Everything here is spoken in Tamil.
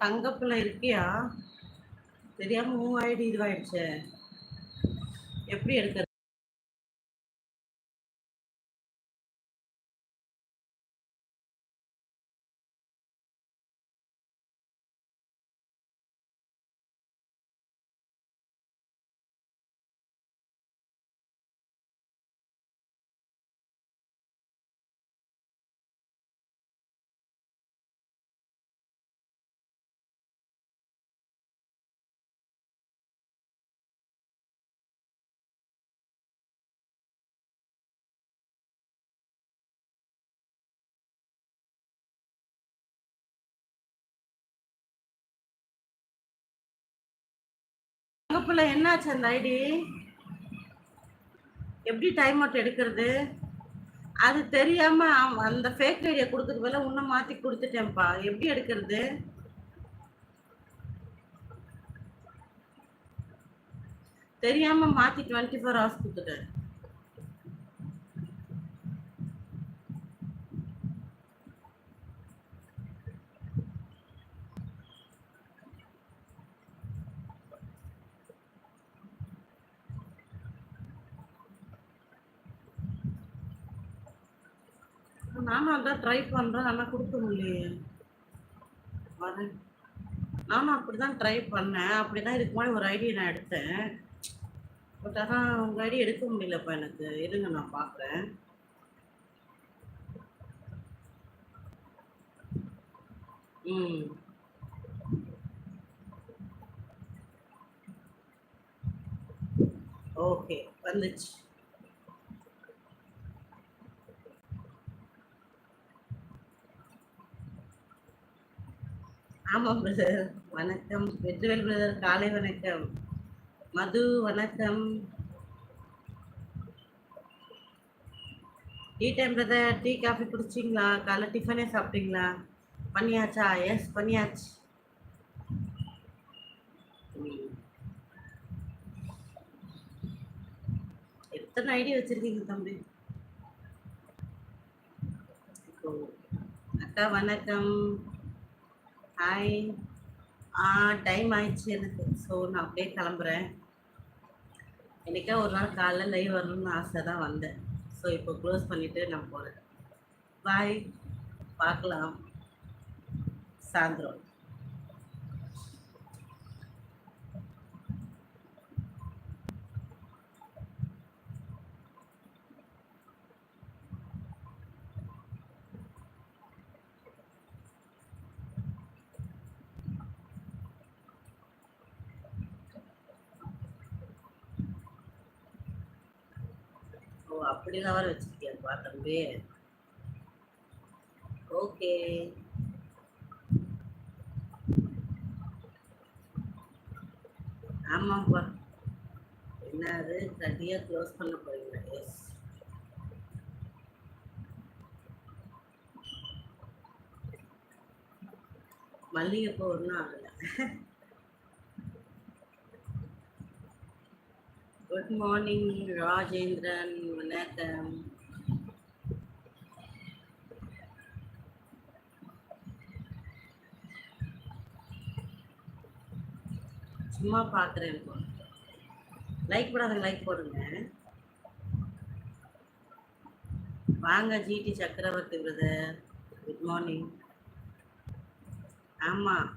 தங்கப்பில் இருக்கியா? தெரியாம மூவாயிடு இதுவாயிடுச்சு. எப்படி எடுக்கிறது? தங்கப்பில் என்னாச்சு அந்த ஐடி? எப்படி டைம் அவுட் எடுக்கிறது? அது தெரியாம அந்த ஃபேக் ஐடியை கொடுக்கறது போல உன்னை மாத்தி கொடுத்துட்டேன்ப்பா. எப்படி எடுக்கிறது? தெரியாம மாத்தி டுவெண்ட்டி ஃபோர் ஹவர்ஸ் கொடுத்துட்டேன். நானும் அதான் ட்ரை பண்றேன் ஆனா கொடுக்க முடியலையே வரேன் நானும் அப்படிதான் ட்ரை பண்ணேன். அப்படிதான் இதுக்கு முன்னாடி ஒரு ஐடியா நான் எடுத்தேன். பட் ஆனால் உங்க ஐடியா எடுக்க முடியலப்பா எனக்கு. இருங்க நான் பார்க்குறேன் ம். ஓகே வந்துச்சு. ஆமாம் பிரதர் வணக்கம் வெற்றிவேல் பிரதர் காலை வணக்கம். மது வணக்கம். Tea time brother tea coffee குடிச்சிங்களா? காலைல டிஃபனே சாப்பிட்டீங்களா? பண்ணியாச்சா? எஸ் பண்ணியாச்சு. எத்தனை ஐடி வச்சிருக்கீங்க தம்பி? அக்கா வணக்கம். ஹாய் ஆ டைம் ஆயிடுச்சு எனக்கு. ஸோ நான் அப்படியே கிளம்புறேன். எனக்கே ஒரு நாள் காலைல லைவ் வரணும்னு ஆசை தான் வந்தேன். ஸோ இப்போ க்ளோஸ் பண்ணிவிட்டு நான் போகிறேன் பாய் பார்க்கலாம். சாயந்தரம். அப்படிலாம் வர வச்சிருக்கியாப்பா தம்பி. ஓகே. ஆமாப்பா என்ன அது? கட்டியாக க்ளோஸ் பண்ண போறீங்களா? எஸ் மல்லிகைப்பூ ஒன்றும் ஆகலை குட் மார்னிங் ராஜேந்திரன் வணக்கம் சும்மா பார்க்குறேன் இப்போ. லைக் போடாத லைக் போடுங்க. வாங்க ஜிடி சக்கரவர்த்தி பிரதர் குட் மார்னிங் ஆமாம்